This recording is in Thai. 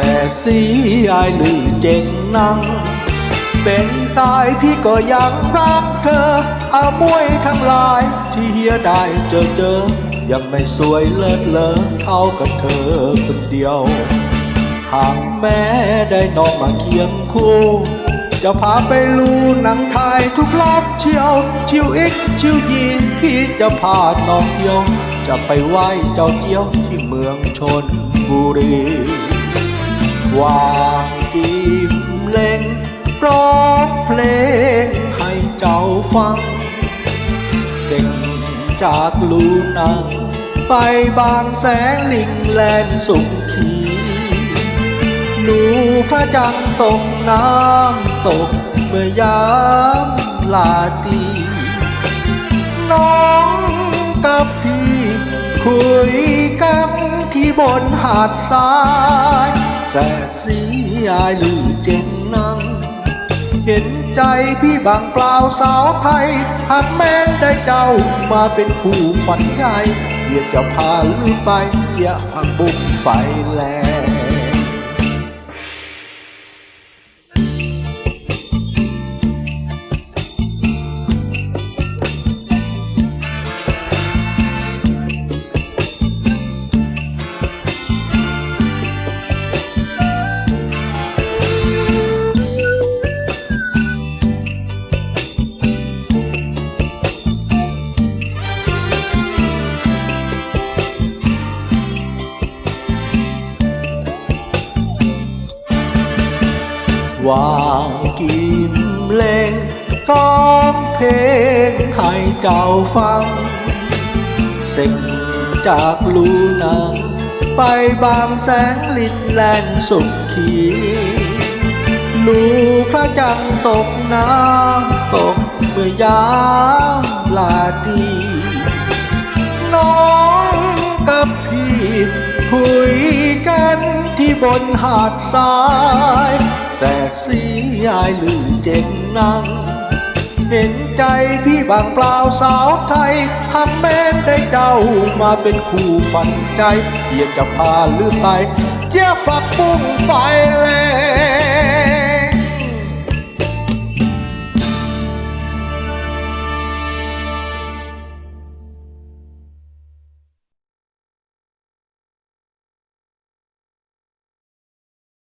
แสีอายลือเจงนัง เป็นตายพี่ก็ยังรักเธออามวยทั้งหลายที่เฮียได้เจอเจอ ยังไม่สวยเลิศเลอเท่ากับเธอคนเดียว หากแม้ได้น้องมาเคียงคู่จะพาไปลูหนังไทยทุกรอบเชียว ชิวอีกชิวยีพี่จะพาน้องเที่ยว จะไปไหว้เจ้าเกี้ยวที่เมืองชนบุรี วางกีมเล่งร้องเพลงให้เจ้าฟัง เส้นจากลูนัง ไปบางแสงลิงแลนสุขขี หนูพระจันทร์ตกน้ำตกเมื่อยามลาตี น้องกับพี่คุยกันที่บนหาดทราย แสสีอายลือเจงนัง เห็นใจพี่บางเปล่าสาวไทย หากแม้นได้เจ้ามาเป็นผู้ขวัญใจเดี๋ยวจะพาลือไปเจียหักบุกไฟแล วางกิมเลงร้องเพลงให้เจ้าฟัง เส้นจากลูนังไปบางแสงลิดแลนสุขขีลูพระจันทร์ตกน้ำตกเมื่อยามลาตีน้องกับพี่คุยกันที่บนหาดทราย แสดสีอายลือเจ็งนัง เห็นใจพี่บางเปล่าสาวไทยหากแม้ได้เจ้ามาเป็นคู่ฝันใจเพียงจะพาลืมไปเจ้าฝักปุ้งไฟแล